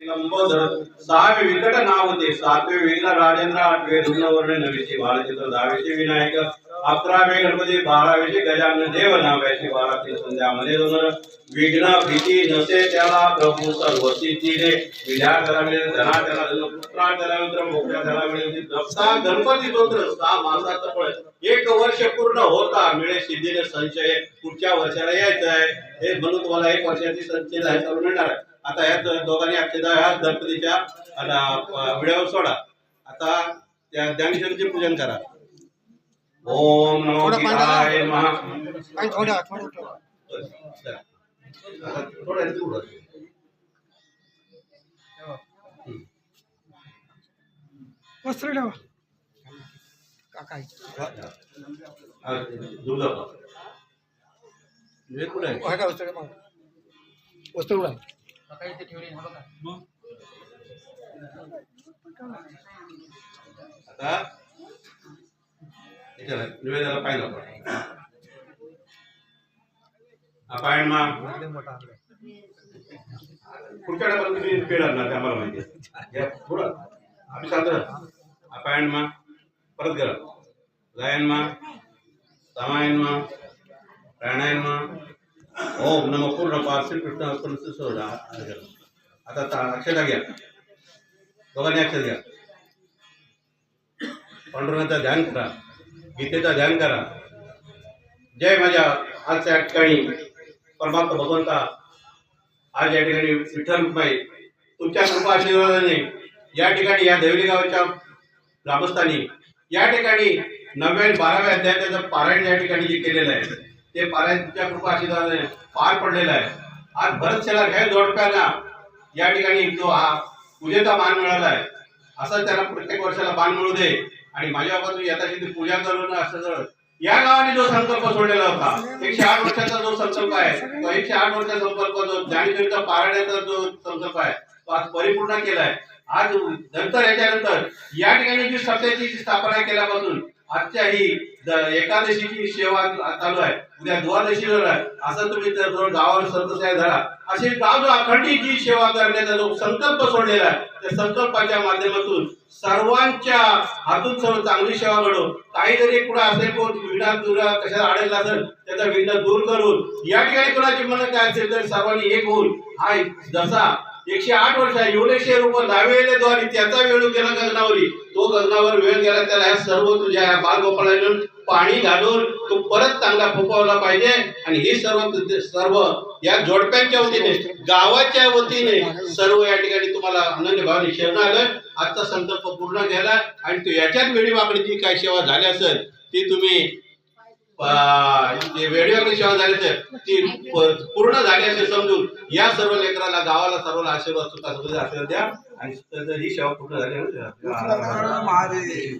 सहावे विकट नाव होते. सातवे विघ्न राजेंद्र आठवे रुग्णवर्ण नवीचे बालचित्र दहावीचे विनायक अकरावे गणपती बारावीचे गजानन देव नावाचे बारातील संध्यामध्ये दोन. विघ्न भीती नसे त्याला प्रभू सर्वती तिने. विद्या त्याला मिळेल धना त्याला पुत्रा त्याला मित्र मोक्या त्याला मिळेल. दत्ता गणपती स्तोत्र सहा मासाचं फळ एक वर्ष पूर्ण होता मिळे सिद्धीने संचय पुढच्या वर्षाला यायचं आहे हे म्हणून तुम्हाला एक वर्षाची संचय आहे मिळणार आहे. आता या दोघांनी अक्षता ह्या गणपतीच्या विड्यावर सोडा. आता त्या ज्ञानेश्वरीचे पूजन करा. ओम नमो थोडं. वस्त्र ठेवा. काका हा, दूध दाखवा. विवेक का वस्त्र मग वस्त्र उडा आता याच्याला निवेदनाला पाहिजे आपण. आपण पुढच्या तुम्ही पेड आणणार ते आम्हाला माहिती आहे. थोडं आम्ही साधं आपण मग. परत गेला गायन मा सामायन मा प्राणायन मा ओम नम पूर्ण पार कृष्ण अर्पण सोडा आता अक्षता घ्या। दोघांनी अक्षर घ्या। पांडुरंगाचं ध्यान करा। गीतेचा ध्यान करा। जय माझ्या आजच्या ठिकाणी परमात्मा भगवंता आज या ठिकाणी विठ्ठल रुक्माई तुमच्या कृपा आशीर्वादाने या ठिकाणी या देवली गावाच्या ग्रामस्थांनी या ठिकाणी नवव्या आणि बाराव्या अध्यायाचं पारायण या ठिकाणी जे केलेलं आहे. ते पारायण तुमच्या कृपा आशीर्वादाने पार पडलेलं आहे. आज भरत शेला घ्या जोडप्यांना या ठिकाणी जो हा पूजेचा मान मिळाला आहे. असं त्याला प्रत्येक वर्षाला मान मिळू दे. आणि माझ्या बाजू यथाशक्ती पूजा करून असं जर या गावाने जो संकल्प सोडलेला होता एकशे आठ वर्षाचा जो संकल्प आहे तो एकशे आठ वर्षाचा संकल्प जो ज्ञानेश्वरीचा पारायणाचा जो संकल्प आहे तो आज परिपूर्ण केलाय. आज नंतर याच्यानंतर या ठिकाणी जी सत्याची स्थापना केल्यापासून आजच्या ही एकादशीची सेवा चालू आहे. उद्या द्वादशी आहे. असं तुम्ही त्या गावावर संतसाहेब धरा अशी गाव जो अखंडित जी सेवा करण्याचा जो संकल्प सोडलेला आहे त्या संकल्पाच्या माध्यमातून सर्वांच्या हातून सर्व चांगली सेवा घडो. काही जरी कुठं असेल कोण विघ्ना तुरा कशाला अडकला असेल त्याचा विघ्न दूर करून या ठिकाणी कुणाची म्हणत काय असेल तर सर्वांनी एक होऊन हा जसा एकशे आठ वर्ष एवढेशे रुपये लावेले द्वारे त्याचा वेळ गेला गगनावरी. तो गगनावर वेळ गेला त्याला ह्या सर्व तुझ्या ह्या बालगोपाळानं पाणी घालून तो परत चांगला फोपावला पाहिजे आणि हे सर्व सर्व या जोडप्यांच्या वतीने गावाच्या वतीने सर्व या ठिकाणी तुम्हाला अनन्य भावाने शरण आलं. आजचा संकल्प पूर्ण झाला आणि तो याच्यात वेळी वाकडी जी काही सेवा झाली असेल ती तुम्ही वेळेवाकडी सेवा झाली ती पूर्ण झाली असे समजून या सर्व लेकराला गावाला सर्वांना आशीर्वाद सुद्धा आशीर्वाद द्या. आणि ही सेवा पूर्ण झाली महादेव